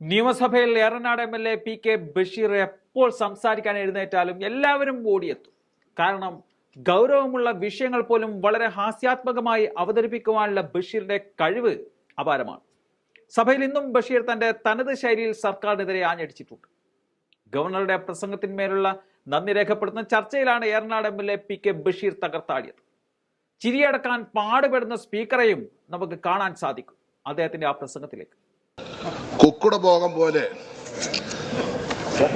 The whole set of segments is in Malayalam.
നിയമസഭയിൽ Eranad M L A P K Basheer എപ്പോൾ സംസാരിക്കാൻ എഴുന്നേറ്റാലും എല്ലാവരും ഓടിയെത്തും. കാരണം ഗൗരവമുള്ള വിഷയങ്ങൾ പോലും വളരെ ഹാസ്യാത്മകമായി അവതരിപ്പിക്കുവാനുള്ള ബഷീറിന്റെ കഴിവ് അപാരമാണ്. സഭയിൽ ഇന്നും ബഷീർ തന്റെ തനത് ശൈലിയിൽ സർക്കാരിനെതിരെ ആഞ്ഞടിച്ചിട്ടുണ്ട്. ഗവർണറുടെ പ്രസംഗത്തിന്മേലുള്ള നന്ദി രേഖപ്പെടുത്തുന്ന ചർച്ചയിലാണ് Eranad M L A P K Basheer തകർത്താടിയത്. ചിരിയടക്കാൻ പാടുപെടുന്ന സ്പീക്കറെയും നമുക്ക് കാണാൻ സാധിക്കും അദ്ദേഹത്തിന്റെ ആ പ്രസംഗത്തിലേക്ക്. കുക്കുട ഭോഗം പോലെ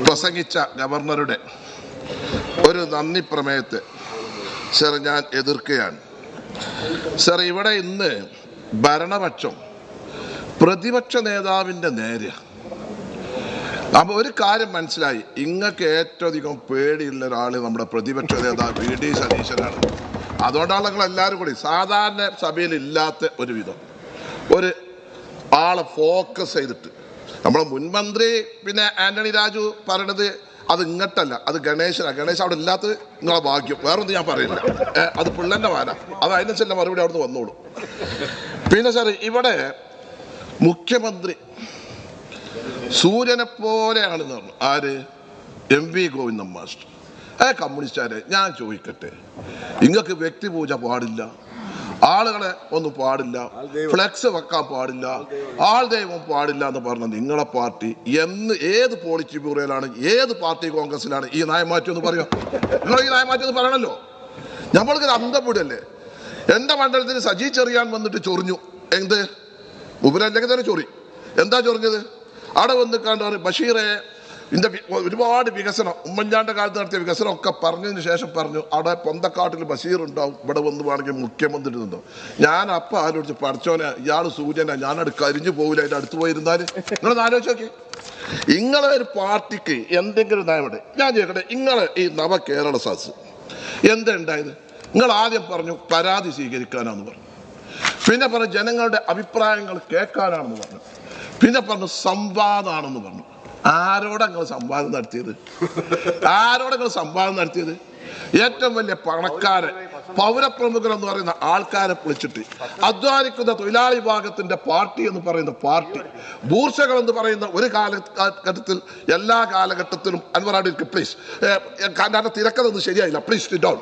പ്രസംഗിച്ച ഗവർണറുടെ ഒരു നന്ദി പ്രമേയത്തെ സർ ഞാൻ എതിർക്കുകയാണ്. സർ ഇവിടെ ഇന്ന് ഭരണപക്ഷം പ്രതിപക്ഷ നേതാവിന്റെ നേരെ. അപ്പൊ ഒരു കാര്യം മനസ്സിലായി. ഇങ്ങക്ക് ഏറ്റവും അധികം പേടിയുള്ള ഒരാൾ നമ്മുടെ പ്രതിപക്ഷ നേതാവ് വി. ഡി. സതീശനാണ്. അതുകൊണ്ടാണ് നിങ്ങൾ എല്ലാവരും കൂടി സാധാരണ സഭയിൽ ഇല്ലാത്ത ഒരു വിധം ഒരു ആളെ ഫോക്കസ് ചെയ്തിട്ട് നമ്മളെ മുൻമന്ത്രി പിന്നെ ആന്റണി രാജു പറയണത് അത് ഇങ്ങട്ടല്ല അത് ഗണേശനാണ് ഗണേശ് അവിടെ ഇല്ലാത്തത് നിങ്ങളെ ഭാഗ്യം. വേറൊന്നും ഞാൻ പറയില്ല. അത് പിള്ളേന്റെ വാന അത് അതിനനുസരിച്ച് മറുപടി അവിടുന്ന് വന്നോളൂ. പിന്നെ സാർ ഇവിടെ മുഖ്യമന്ത്രി സൂര്യനെ പോലെയാണെന്ന് പറഞ്ഞു. ആര്? M V Govindan master. ഏ കമ്മ്യൂണിസ്റ്റുകാരെ ഞാൻ ചോദിക്കട്ടെ. നിങ്ങൾക്ക് വ്യക്തിപൂജ പാടില്ല. ആളുകളെ ഒന്നും പാടില്ല. ഫ്ലെക്സ് വെക്കാൻ പാടില്ല. ആൾ ദൈവം. പാടില്ല എന്ന് പറഞ്ഞ നിങ്ങളെ പാർട്ടി എന്ന് ഏത് പോളിറ്റി ബ്യൂറോയിലാണ് ഏത് പാർട്ടി കോൺഗ്രസിലാണ് ഈ നയമാറ്റം എന്ന് പറയുക? നിങ്ങൾ ഈ നയമാറ്റം എന്ന് പറയണല്ലോ. നമ്മൾക്ക് അന്തപ്പെടല്ലേ എന്റെ മണ്ഡലത്തിൽ സജി ചെറിയാൻ വന്നിട്ട് ചൊറിഞ്ഞു. എന്ത്? ഉപരല്ലെങ്കിൽ തന്നെ ചൊറി. എന്താ ചൊറിഞ്ഞത്? അവിടെ വന്ന് കണ്ടു ബഷീറെ ഇതിന്റെ ഒരുപാട് വികസനം. ഉമ്മൻചാണ്ട കാലത്ത് നടത്തിയ വികസനം ഒക്കെ പറഞ്ഞതിന് ശേഷം പറഞ്ഞു അവിടെ പൊന്തക്കാട്ടിൽ ബഷീർ ഉണ്ടാവും ഇവിടെ വന്ന് വേണമെങ്കിൽ മുഖ്യമന്ത്രി ഉണ്ടാവും ഞാൻ അപ്പൊ ആലോചിച്ച് പഠിച്ചോനെ ഇയാൾ സൂര്യനെ ഞാനത് കരിഞ്ഞു പോകില്ല അതിന്റെ അടുത്ത് പോയിരുന്നാൽ നിങ്ങളൊന്ന് ആലോചിച്ച് നോക്കി. ഇങ്ങളെ ഒരു പാർട്ടിക്ക് എന്തെങ്കിലും നയമുണ്ട് ഞാൻ ചോദിക്കട്ടെ ഇങ്ങളെ ഈ നവ കേരള സാസ് എന്താ ഉണ്ടായത്? നിങ്ങൾ ആദ്യം പറഞ്ഞു പരാതി സ്വീകരിക്കാനാന്ന് പറഞ്ഞു. പിന്നെ പറഞ്ഞു ജനങ്ങളുടെ അഭിപ്രായങ്ങൾ കേൾക്കാനാണെന്ന് പറഞ്ഞു. പിന്നെ പറഞ്ഞു സംവാദമാണെന്ന് പറഞ്ഞു. ആരോടെ നിങ്ങൾ സംവാദം നടത്തിയത്? ആരോടാ നിങ്ങൾ സംവാദം നടത്തിയത്? ഏറ്റവും വലിയ പണക്കാരെ പൗരപ്രമുഖർ എന്ന് പറയുന്ന ആൾക്കാരെ വിളിച്ചിട്ട് അധ്വാനിക്കുന്ന തൊഴിലാളി വിഭാഗത്തിന്റെ പാർട്ടി എന്ന് പറയുന്ന പാർട്ടി ബൂർഷകൾ എന്ന് പറയുന്ന ഒരു കാലഘട്ടത്തിൽ എല്ലാ കാലഘട്ടത്തിലും അൻവറാടി പ്ലീസ് കാരണം തിരക്കതൊന്നും ശരിയായില്ല. പ്ലീസ് ഡൗൺ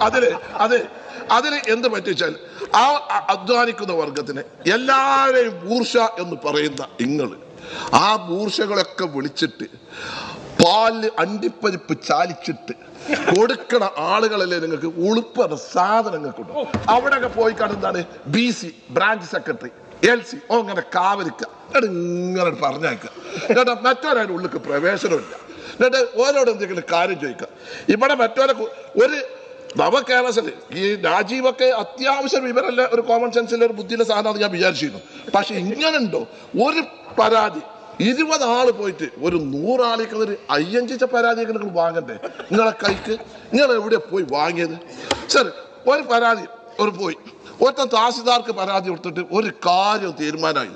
അതിൽ അത് അതിന് എന്ത് പറ്റിച്ചാൽ ആ അധ്വാനിക്കുന്ന വർഗത്തിന് എല്ലാവരെയും ബൂർഷ എന്ന് പറയുന്ന ഇങ്ങൾ ആ മൂർഷകളൊക്കെ വിളിച്ചിട്ട് പാൽ അണ്ടിപ്പരിപ്പ് ചാലിച്ചിട്ട് കൊടുക്കണ ആളുകളല്ലേ നിങ്ങൾക്ക് ഉളുപ്പറ അവിടെ അവിടെയൊക്കെ പോയി കാണുന്നതാണ് B C branch secretary L C ഓ അങ്ങനെ കാവലിക്ക. ഇങ്ങനെ പറഞ്ഞേക്കാം എന്നിട്ട് മറ്റൊരാളുടെ ഉള്ളിക്ക് പ്രവേശനമില്ല. എന്നിട്ട് ഓരോട് എന്തെങ്കിലും കാര്യം ചോദിക്കുക ഇവിടെ മറ്റൊരു ഒരു നവകേരളത്തിൽ ഈ രാജീവൊക്കെ അത്യാവശ്യം വിവരമല്ല ഒരു കോമൺ സെൻസിലെ ഒരു ബുദ്ധിയുടെ സാധനം ഞാൻ വിചാരിച്ചിരുന്നു. പക്ഷെ ഇങ്ങനുണ്ടോ? ഒരു പരാതി. ഇരുപത് ആൾ പോയിട്ട് ഒരു നൂറാളിക്ക് ഒരു അയ്യഞ്ചിച്ച പരാതിയൊക്കെ നിങ്ങൾ വാങ്ങണ്ടേ? നിങ്ങളെ കൈക്ക് നിങ്ങൾ എവിടെ പോയി വാങ്ങിയത്? സർ ഒരു പരാതി ഒരു പോയി. ഒറ്റ താസിദാർക്ക് പരാതി കൊടുത്തിട്ട് ഒരു കാര്യം തീരുമാനമായി.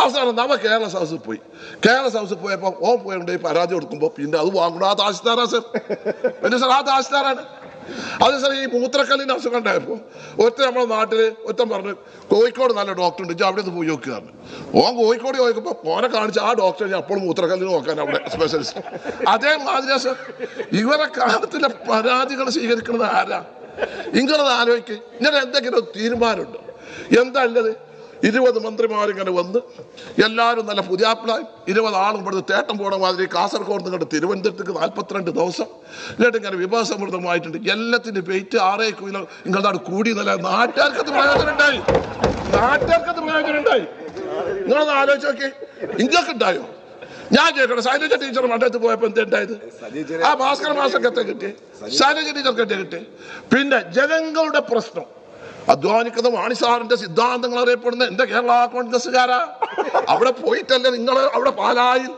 അവസാനം നമ്മ കേരള സദസ്സിൽ പോയി. കേരള സദസ്സിൽ പോയപ്പോൾ ഓ പോയി പരാതി കൊടുക്കുമ്പോൾ പിന്നെ അത് വാങ്ങണം ആ താസിദാറാ സർ. പിന്നെ സർ ആ തഹസിൽദാറാണ് അത് സാർ ഈ മൂത്രക്കല്ലിന് അസുഖം ഉണ്ടായപ്പോൾ ഒറ്റ നമ്മുടെ നാട്ടിൽ ഒറ്റ പറഞ്ഞു കോഴിക്കോട് നല്ല ഡോക്ടർ ഉണ്ട് അവിടെ നിന്ന് പോയി നോക്കുകയാണ് ഓൻ കോഴിക്കോട് ചോദിക്കുമ്പോൾ ഓനെ കാണിച്ച ആ ഡോക്ടർ ഞാൻ അപ്പോഴും മൂത്രക്കല്ലിന് നോക്കാൻ അവിടെ സ്പെഷ്യലിസ്റ്റ് അതേമാതിരി സാർ ഇവരെ കാലത്തിലെ പരാതികൾ സ്വീകരിക്കുന്നത് ആരാ? ഇങ്ങളത് ആലോചിക്കും ഇങ്ങനെ എന്തെങ്കിലും തീരുമാനമുണ്ടോ? എന്താ ഉള്ളത് ഇരുപത് മന്ത്രിമാരിങ്ങനെ വന്ന് എല്ലാവരും നല്ല പുതിയാപ്പിളായി. ഇരുപത് ആളും ഇവിടുന്ന് തേട്ടം പോണ മാതിരി കാസർഗോഡ് നിങ്ങളുടെ തിരുവനന്തപുരത്തേക്ക് നാൽപ്പത്തിരണ്ട് ദിവസം. എന്നിട്ട് ഇങ്ങനെ വിഭവസമൃദ്ധമായിട്ടുണ്ട്. എല്ലാത്തിന്റെ വെയിറ്റ് ആറേ കിലോ നിങ്ങളുടെ കൂടി നല്ല നാട്ടുകാർക്കത് പ്രയോജനം ഉണ്ടായി നാട്ടുകാർക്കത് പ്രയോജനം ഉണ്ടായി നിങ്ങളൊന്ന് ആലോചിച്ച് നോക്കി. നിങ്ങൾക്ക് ഉണ്ടായോ? ഞാൻ കേട്ടോ ശൈലജ ടീച്ചർ മണ്ഡലത്തിൽ പോയപ്പോ എന്താ ഉണ്ടായത്? ആ ഭാസ്കര മാസക്കത്തെ കിട്ടി? ശൈലജ ടീച്ചർക്കത്തെ കിട്ടി? പിന്നെ ജനങ്ങളുടെ പ്രശ്നം. അധ്വാനിക്കുന്ന മാണിസാറിന്റെ സിദ്ധാന്തങ്ങൾ അറിയപ്പെടുന്ന എന്റെ കേരള കോൺഗ്രസ്സുകാരാ. അവിടെ പോയിട്ടല്ലേ നിങ്ങൾ അവിടെ പാലായിൽ?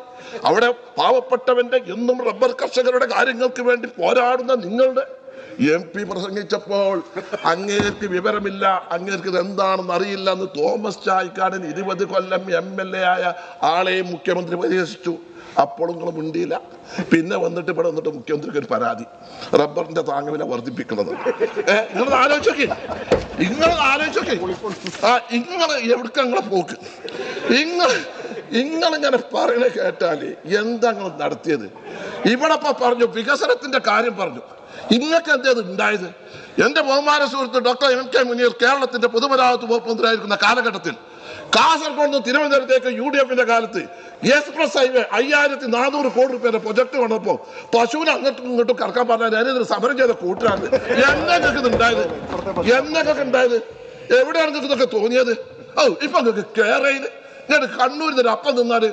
അവിടെ പാവപ്പെട്ടവന്റെ എന്നും റബ്ബർ കർഷകരുടെ കാര്യങ്ങൾക്ക് വേണ്ടി പോരാടുന്ന നിങ്ങളുടെ എം പി പ്രസംഗിച്ചപ്പോൾ അങ്ങേർക്ക് വിവരമില്ല. അങ്ങേർക്ക് ഇത് എന്താണെന്ന് അറിയില്ല എന്ന് തോമസ് ചായ്ക്കാടൻ ഇരുപത് കൊല്ലം എം എൽ എ ആയ ആളെയും മുഖ്യമന്ത്രി പരിഹസിച്ചു. അപ്പോഴും നിങ്ങൾ മിണ്ടിയില്ല. പിന്നെ വന്നിട്ട് ഇവിടെ വന്നിട്ട് മുഖ്യമന്ത്രിക്ക് ഒരു പരാതി. റബ്ബറിന്റെ താങ്ങുവില വർദ്ധിപ്പിക്കുന്നത് നിങ്ങൾ ആലോചിച്ചോക്കെ. നിങ്ങൾ ആ ഇങ്ങൾ എവിടേക്ക് നിങ്ങളെ പോക്ക്? നിങ്ങൾ നിങ്ങളിങ്ങനെ പറയണ കേട്ടാൽ എന്താ നിങ്ങൾ നടത്തിയത്? ഇവിടെ പറഞ്ഞു വികസനത്തിന്റെ കാര്യം പറഞ്ഞു. ഇങ്ങക്ക് എന്തേത് ഉണ്ടായത്? എന്റെ ബഹുമാന സുഹൃത്ത് ഡോക്ടർ എം കെ മുനീർ കേരളത്തിന്റെ പൊതുമരാമത്ത് വകുപ്പ് മന്ത്രിയായിരിക്കുന്ന കാലഘട്ടത്തിൽ കാസർഗോഡ് നിന്ന് തിരുവനന്തപുരത്തേക്ക് യു ഡി എഫിന്റെ കാലത്ത് എക്സ്പ്രസ് ഹൈവേ അയ്യായിരത്തി നാനൂറ് കോടി രൂപയുടെ പ്രൊജക്ട് വന്നപ്പോ പശുവിനെ അങ്ങോട്ടും ഇങ്ങോട്ടും കറക്കാൻ പറഞ്ഞാൽ ഞാനിത് സമരം ചെയ്ത കൂട്ടാണ് എന്നൊക്കെ ഉണ്ടായത്? എന്നൊക്കെ ഉണ്ടായത്? എവിടെയാണ് നിങ്ങൾക്ക് ഇതൊക്കെ തോന്നിയത്? ഓ ഇപ്പൊ നിങ്ങൾക്ക് കേരളയിൽ ഞാൻ കണ്ണൂരിൽ നിന്ന് അപ്പം തിന്നാൽ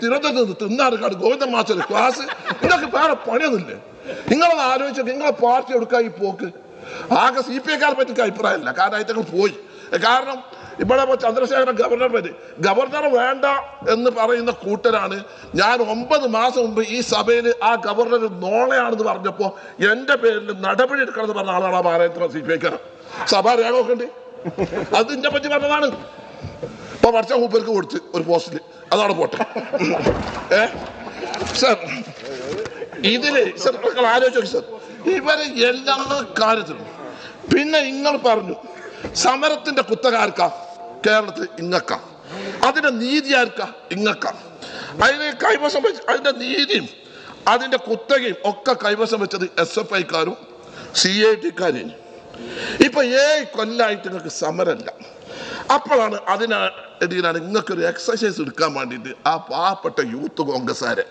തിരുവനന്തപുരത്ത് നിന്ന് തിന്നാറ് കാട് ഗോവിന്ദൻ മാസ്റ്റർ ക്ലാസ്. നിങ്ങൾക്ക് വേറെ പണിയൊന്നുമില്ലേ? നിങ്ങളത് ആലോചിച്ചു നിങ്ങളെ പാർട്ടി എടുക്കാൻ ഈ പോക്ക്? ആകെ സി പി ഐക്കാരെ പറ്റി അഭിപ്രായമില്ല. കാരണം അതിന്റെ പോയി. കാരണം ഇവിടെ ഇപ്പൊ ചന്ദ്രശേഖരൻ ഗവർണർ വരെ. ഗവർണർ വേണ്ട എന്ന് പറയുന്ന കൂട്ടരാണ്. ഞാൻ ഒമ്പത് മാസം മുമ്പ് ഈ സഭയിൽ ആ ഗവർണർ നോളയാണെന്ന് പറഞ്ഞപ്പോ എന്റെ പേരിൽ നടപടി എടുക്കണമെന്ന് പറഞ്ഞ ആളാണ് ആ ഭാരത സി പി ഐക്കാരൻ സഭ രേഖ നോക്കണ്ടേ അത് ഇതിനെ പറ്റി പറഞ്ഞതാണ്. ഇപ്പൊ വർഷം മൂപ്പർക്ക് കൊടുത്ത് ഒരു പോസ്റ്റിൽ. അതാണ് പോട്ടെ. ഏ? സർ ഇതിൽ സർ ആലോചിച്ചു സർ. ഇവർ എല്ലാ കാര്യത്തിലും പിന്നെ നിങ്ങൾ പറഞ്ഞു സമരത്തിന്റെ കുത്തകാർക്ക കേരളത്തിൽ ഇങ്ങക്ക. അതിന്റെ നീതി ആർക്ക? ഇങ്ങക്ക. അതിനെ കൈവശം വെച്ച് അതിന്റെ നീതിയും അതിന്റെ കുത്തകയും ഒക്കെ കൈവശം വെച്ചത് എസ് എഫ് ഐക്കാരും സി ഐ ടിക്കാരും ഇപ്പൊ ഏഴ് കൊല്ലായിട്ട് നിങ്ങൾക്ക് സമരമില്ല അപ്പോഴാണ് അതിനിടയിലാണ് നിങ്ങൾക്ക് ഒരു എക്സസൈസ് എടുക്കാൻ വേണ്ടിയിട്ട് ആ പാവപ്പെട്ട യൂത്ത് കോൺഗ്രസ്സുകാരെ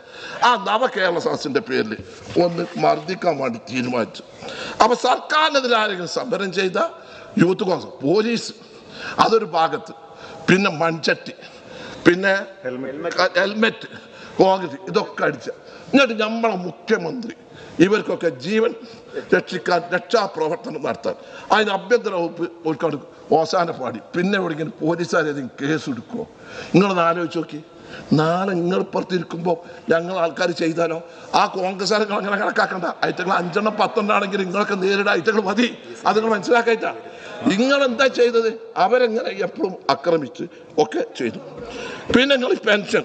ആ നവകേരള സദസ്സിന്റെ പേരിൽ ഒന്ന് മർദ്ദിക്കാൻ വേണ്ടി തീരുമാനിച്ചു. അപ്പൊ സർക്കാരിനെതിരെ ആരെങ്കിലും സമരം ചെയ്ത യൂത്ത് കോൺഗ്രസ് പോലീസ് അതൊരു ഭാഗത്ത്. പിന്നെ മൺചട്ടി പിന്നെ ഹെൽമെറ്റ് കോൺഗ്രസ് ഇതൊക്കെ അടിച്ച. എന്നിട്ട് നമ്മളെ മുഖ്യമന്ത്രി ഇവർക്കൊക്കെ ജീവൻ രക്ഷിക്കാൻ രക്ഷാപ്രവർത്തനം നടത്താൻ. അതിന് ആഭ്യന്തര വകുപ്പ് ഒരുക്കാട് ഓസാന പാടി. പിന്നെ എവിടെയെങ്കിലും പോലീസുകാരെ കേസ് എടുക്കുമോ നിങ്ങളൊന്ന് ആലോചിച്ച് നോക്കി. നാളെ നിങ്ങൾ പുറത്തിരിക്കുമ്പോൾ ഞങ്ങൾ ആൾക്കാർ ചെയ്താലോ? ആ കോൺഗ്രസ്സുകാരെ അങ്ങനെ കണക്കാക്കണ്ട. ഐറ്റങ്ങൾ അഞ്ചെണ്ണം പത്തെണ്ണം ആണെങ്കിൽ നിങ്ങളൊക്കെ നേരിടാൻ ഐറ്റങ്ങൾ മതി. അത് നിങ്ങൾ മനസ്സിലാക്കായിട്ടാ നിങ്ങൾ എന്താ ചെയ്തത്? അവരെങ്ങനെ എപ്പോഴും ആക്രമിച്ച് ഒക്കെ ചെയ്തു. പിന്നെ നിങ്ങൾ പെൻഷൻ.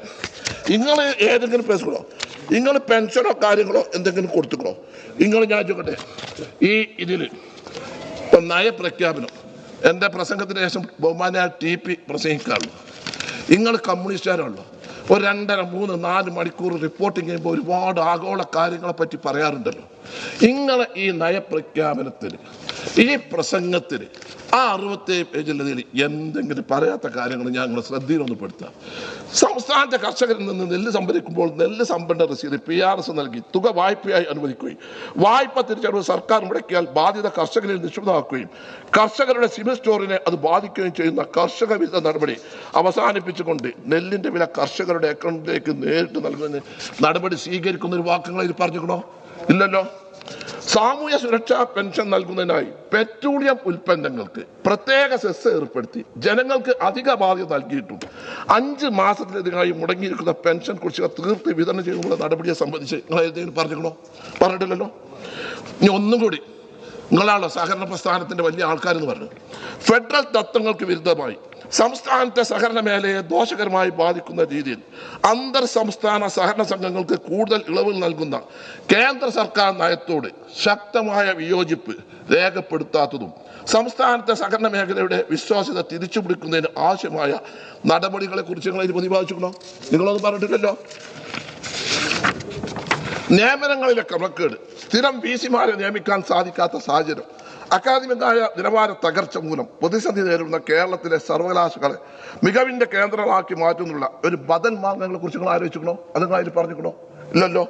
നിങ്ങൾ ഏതെങ്കിലും പേസുകളോ നിങ്ങൾ പെൻഷനോ കാര്യങ്ങളോ എന്തെങ്കിലും കൊടുത്തുക്കളോ നിങ്ങൾ ഞാൻ ചോദിക്കട്ടെ. ഈ ഇതിൽ നയപ്രഖ്യാപനം എന്റെ പ്രസംഗത്തിന് ശേഷം ബഹുമാന ടി പി പ്രസംഗിക്കാറുള്ളൂ. നിങ്ങൾ കമ്മ്യൂണിസ്റ്റുകാരുള്ളൂ ഒരു രണ്ടര മൂന്ന് നാല് മണിക്കൂർ റിപ്പോർട്ടിംഗ് ചെയ്യുമ്പോൾ ഒരുപാട് ആഗോള കാര്യങ്ങളെ പറ്റി പറയാറുണ്ടല്ലോ. ഇങ്ങളെ ഈ നയപ്രഖ്യാപനത്തിൽ ഈ പ്രസംഗത്തിൽ ആ അറുപത്തി പേജിലതിൽ എന്തെങ്കിലും പറയാത്ത കാര്യങ്ങൾ ഞങ്ങൾ ശ്രദ്ധയിലൊന്ന് പെടുത്താം സംസ്ഥാനത്തെ കർഷകരിൽ നിന്ന് നെല്ല് സംഭരിക്കുമ്പോൾ നെല്ല് സംഭരണ രസീത് പി ആർ എസ് നൽകി. തുക വായ്പയായി അനുവദിക്കുകയും വായ്പ തിരിച്ചടവ് സർക്കാർ മുടക്കിയാൽ ബാധ്യത കർഷകരിൽ നിക്ഷിപ്തമാക്കുകയും കർഷകരുടെ സിവിൽ സ്റ്റോറിനെ അത് ബാധിക്കുകയും ചെയ്യുന്ന കർഷക വിരുദ്ധ നടപടി അവസാനിപ്പിച്ചുകൊണ്ട് നെല്ലിന്റെ വില കർഷകരുടെ അക്കൗണ്ടിലേക്ക് നേരിട്ട് നൽകുന്നതിന് നടപടി സ്വീകരിക്കുന്ന ഒരു വാക്കുകൾ ഇത് പറഞ്ഞിക്കണോ ഇല്ലല്ലോ. സാമൂഹ്യ സുരക്ഷാ പെൻഷൻ നൽകുന്നതിനായി പെട്രോളിയം ഉൽപ്പന്നങ്ങൾക്ക് പ്രത്യേക സെസ് ഏർപ്പെടുത്തി ജനങ്ങൾക്ക് അധിക ബാധ്യത നൽകിയിട്ടുണ്ട് അഞ്ച് മാസത്തിലധികമായി മുടങ്ങിയിരിക്കുന്ന പെൻഷൻ കുറിച്ചുകൾ തീർത്ത് വിതരണം ചെയ്യുന്ന നടപടിയെ സംബന്ധിച്ച് നിങ്ങൾ എന്തെങ്കിലും പറഞ്ഞിക്കണോ പറഞ്ഞിട്ടില്ലല്ലോ? ഇനി ഒന്നും കൂടി നിങ്ങളാണല്ലോ സഹകരണ പ്രസ്ഥാനത്തിന്റെ വലിയ ആൾക്കാരെന്ന് പറഞ്ഞു. ഫെഡറൽ തത്വങ്ങൾക്ക് വിരുദ്ധമായി സംസ്ഥാനത്തെ സഹകരണ മേഖലയെ ദോഷകരമായി ബാധിക്കുന്ന രീതിയിൽ അന്തർ സംസ്ഥാന സഹകരണ സംഘങ്ങൾക്ക് കൂടുതൽ ഇളവ് നൽകുന്ന കേന്ദ്ര സർക്കാർ നയത്തോട് ശക്തമായ വിയോജിപ്പ് രേഖപ്പെടുത്താത്തതും സംസ്ഥാനത്തെ സഹകരണ മേഖലയുടെ വിശ്വാസ്യത തിരിച്ചുപിടിക്കുന്നതിന് ആവശ്യമായ നടപടികളെ കുറിച്ച് നിങ്ങൾ ഇത് പ്രതിപാദിച്ചിക്കണോ നിങ്ങളൊന്നും പറഞ്ഞിട്ടില്ലല്ലോ. നിയമനങ്ങളിലെ ക്രമക്കേട് സ്ഥിരം വി സിമാരെ നിയമിക്കാൻ സാധിക്കാത്ത സാഹചര്യം അക്കാദമികായ നിലവാര തകർച്ച മൂലം പ്രതിസന്ധി നേരിടുന്ന കേരളത്തിലെ സർവകലാശാലകളെ മികവിന്റെ കേന്ദ്രമാക്കി മാറ്റുന്നുള്ള ഒരു ബദൽ മാർഗങ്ങളെ കുറിച്ച് നിങ്ങൾ ആലോചിക്കണോ അത് നിങ്ങൾ അതിൽ പറഞ്ഞിക്കണോ ഇല്ലല്ലോ.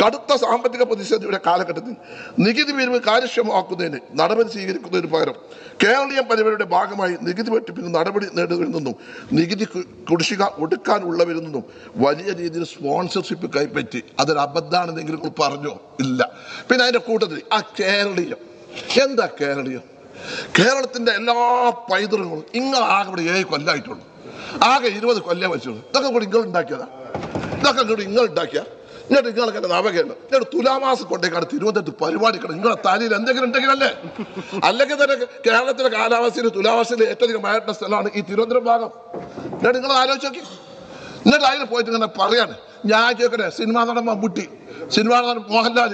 കടുത്ത സാമ്പത്തിക പ്രതിസന്ധിയുടെ കാലഘട്ടത്തിൽ നികുതി പിരിവ് കാര്യക്ഷമമാക്കുന്നതിന് നടപടി സ്വീകരിക്കുന്നതിന് പകരം കേരളീയ പരിപാടിയുടെ ഭാഗമായി നികുതി വെട്ടിപ്പിന് നടപടി നേടുന്നതിൽ നിന്നും നികുതി കുടിശ്ശിക ഒടുക്കാനുള്ളവരിൽ നിന്നും വലിയ രീതിയിൽ സ്പോൺസർഷിപ്പ് കൈപ്പറ്റി അതൊരു അബദ്ധമാണെന്നെങ്കിലും പറഞ്ഞോ? ഇല്ല. പിന്നെ അതിന്റെ കൂട്ടത്തിൽ ആ കേരളീയം എന്താ കേരളീയം? കേരളത്തിന്റെ എല്ലാ പൈതൃകങ്ങളും നിങ്ങൾ ആകെ ഇവിടെ ഏഴ് കൊല്ലായിട്ടുള്ളൂ. ആകെ ഇരുപത് കൊല്ലേ വെച്ചുള്ളൂ ഇതൊക്കെ കൂടി നിങ്ങൾ ഉണ്ടാക്കിയതാ. ഇതൊക്കെ കൂടി നിങ്ങൾ ഉണ്ടാക്കിയ. എന്നിട്ട് നിങ്ങൾക്ക് എന്നെ നവകേണ്ട എന്നിട്ട് തുലാമാസം കൊണ്ടേക്കാണ് തിരുവനന്തപുരത്ത് പരിപാടി കിടക്കും നിങ്ങളെ തലയിൽ എന്തെങ്കിലും ഉണ്ടെങ്കിലല്ലേ അല്ലെങ്കിൽ തന്നെ കേരളത്തിലെ കാലാവസ്ഥയിൽ തുലാമാസത്തിൽ ഏറ്റവും അധികം മഴയുടെ സ്ഥലമാണ് ഈ തിരുവനന്തപുരം ഭാഗം. എന്നിട്ട് നിങ്ങൾ ആലോചിച്ച് നോക്കി. എന്നിട്ട് അതിൽ പോയിട്ട് ഇങ്ങനെ പറയാണ്. ഞാൻ ചോദിക്കട്ടെ സിനിമാ നടൻ മമ്മൂട്ടി സിനിമാ നടൻ മോഹൻലാൽ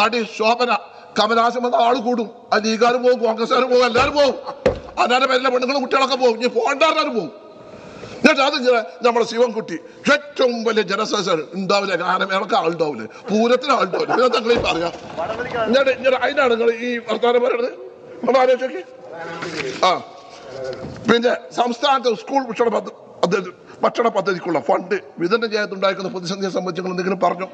നടി ശോഭന കമലാസം വന്ന ആൾ കൂടും. ആ ലീഗാരും പോകും കോൺഗ്രസ്സുകാരും പോകും എല്ലാവരും പോകും. അന്നാരുടെ പേരിലെ പെണ്ണുങ്ങളും കുട്ടികളൊക്കെ പോകും. ഇനി പോകണ്ടാരും പോകും. എന്നിട്ട് അത് നമ്മുടെ ശിവൻകുട്ടി ഏറ്റവും വലിയ ജനസംഖ്യ ഉണ്ടാവില്ല ഗാനമേളക്ക് ആളുണ്ടാവില്ല. പൂരത്തിന് ആളുണ്ടാവില്ല. പിന്നെ തങ്ങളീ പറയാം. എന്നിട്ട് ഇങ്ങനെ അതിനാണ് നിങ്ങൾ ഈ വർത്തമാനം പറയുന്നത് നമ്മൾ ആലോചിച്ചോക്കെ ആ. പിന്നെ സംസ്ഥാനത്തെ സ്കൂൾ ഭക്ഷണ പദ്ധതി ഭക്ഷണ പദ്ധതിക്കുള്ള ഫണ്ട് വിതരണം ചെയ്യാത്തുണ്ടായിരിക്കുന്ന പ്രതിസന്ധിയെ സംബന്ധിച്ച് നിങ്ങൾ എന്തെങ്കിലും പറഞ്ഞു?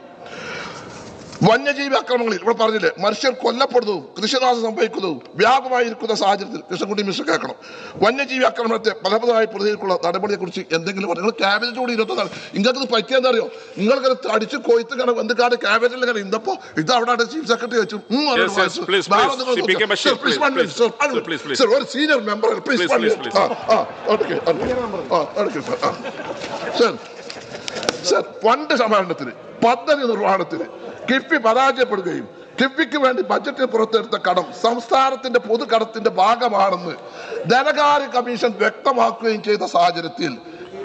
വന്യജീവി അക്രമങ്ങളിൽ ഇവിടെ പറഞ്ഞില്ലേ മനുഷ്യർ കൊല്ലപ്പെടുന്നതും കൃഷിനാശം സംഭവിക്കുന്നതും വ്യാപകമായിരിക്കുന്ന സാഹചര്യത്തിൽ. കൃഷ്ണൻകുട്ടി മിസ്റ്റർ കേൾക്കണം. വന്യജീവി ആക്രമണത്തെ ഫലപ്രദമായി പ്രതികരിക്കുള്ള നടപടിയെ കുറിച്ച് എന്തെങ്കിലും പറഞ്ഞു നിങ്ങൾ ക്യാബിനറ്റ് കൂടി ഇരുപത്തൊന്നാണ് നിങ്ങൾക്ക് ഇത് പറ്റിയെന്താ അറിയോ? നിങ്ങൾക്ക് തടിച്ച് കൊയ്ത്ത് എന്ത് എന്തുകാട് ക്യാബിനറ്റിൽ കാണാൻ ഇന്നപ്പോ ഇത് അവിടെ ചീഫ് സെക്രട്ടറി വെച്ചു. ഒരു senior member please sir fund സമാഹരണത്തിന് പദ്ധതി നിർവഹണത്തിന് കിഫ്ബി പരാജയപ്പെടുകയും കിഫ്ബിക്ക് വേണ്ടി ബജറ്റിൽ പുറത്തെടുത്ത കടം സംസ്ഥാനത്തിന്റെ പൊതുകടത്തിന്റെ ഭാഗമാണെന്ന് ധനകാര്യ കമ്മീഷൻ വ്യക്തമാക്കുകയും ചെയ്ത സാഹചര്യത്തിൽ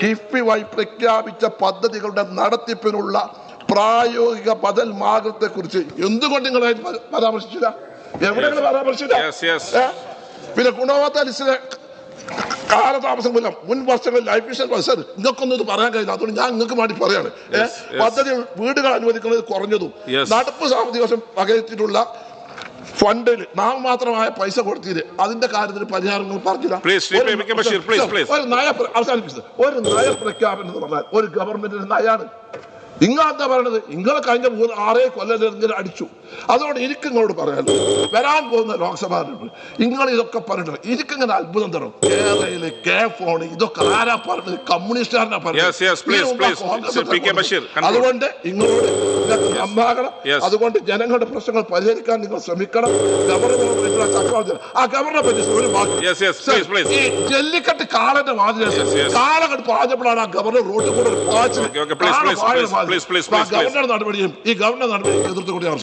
കിഫ്ബി വഴി പ്രഖ്യാപിച്ച പദ്ധതികളുടെ നടത്തിപ്പിനുള്ള പ്രായോഗിക ബദൽ മാർഗത്തെ കുറിച്ച് എന്തുകൊണ്ട് നിങ്ങൾ പരാമർശിച്ചില്ല? എവിടെ പരാമർശിച്ചില്ല? പിന്നെ ഗുണവത്ത ലിസ്റ്റിലെ കാലതാമസം മൂലം മുൻ വർഷങ്ങളിൽ ലൈഫ് മിഷൻ സർ നിങ്ങൾക്കൊന്നും ഇത് പറയാൻ കഴിയില്ല. അതുകൊണ്ട് ഞാൻ നിങ്ങൾക്ക് വേണ്ടി പറയാണ്. പദ്ധതി വീടുകൾ അനുവദിക്കുന്നത് കുറഞ്ഞതും നടപ്പ് സാമ്പത്തിക വർഷം വകയെത്തിയിട്ടുള്ള ഫണ്ടിൽ നാം മാത്രമായ പൈസ കൊടുത്തില്ല അതിന്റെ കാര്യത്തിൽ പരിഹാരങ്ങൾ പറഞ്ഞില്ല. ഒരു- നയ അവസാനിപ്പിച്ചത്. ഒരു നയ പ്രഖ്യാപനം എന്ന് പറഞ്ഞാൽ ഒരു ഗവൺമെന്റിന്റെ നയാണ്. നിങ്ങൾ എന്താ പറയണത് നിങ്ങൾ കഴിഞ്ഞ മൂന്ന് ആറേ കൊല്ലം ഇങ്ങനെ അടിച്ചു. അതുകൊണ്ട് എനിക്ക് നിങ്ങളോട് പറയാൻ വരാൻ പോകുന്ന ലോക്സഭാ നിങ്ങൾ ഇതൊക്കെ പറഞ്ഞിട്ട് ഇരിക്കിങ്ങനെ അത്ഭുതം തരും കേരളയിൽ കെ ഫോൺ ഇതൊക്കെ ആരാ പറഞ്ഞത്? കമ്മ്യൂണിസ്റ്റുകാരനാ പറഞ്ഞത്. അതുകൊണ്ട് നന്നാകണം അതുകൊണ്ട് ജനങ്ങളുടെ പ്രശ്നങ്ങൾ പരിഹരിക്കാൻ നിങ്ങൾ ശ്രമിക്കണം. ഗവർണർ ആ ഗവർണറെ പറ്റി ഒരു വാക്ക്. ഈ ജല്ലിക്കട്ട് കാളന്റെ yes. കാളകട്ട് പാഞ്ഞപ്പോഴാണ് ആ ഗവർണർ റോഡിൽ കൂടെ പാച്ചിൽ പ്ലീസ് പ്ലീസ് ഗവർണർ നടപടിയും ഈ ഗവർണർ നടപടി എതിർത്ത് കൂടിയാണ്.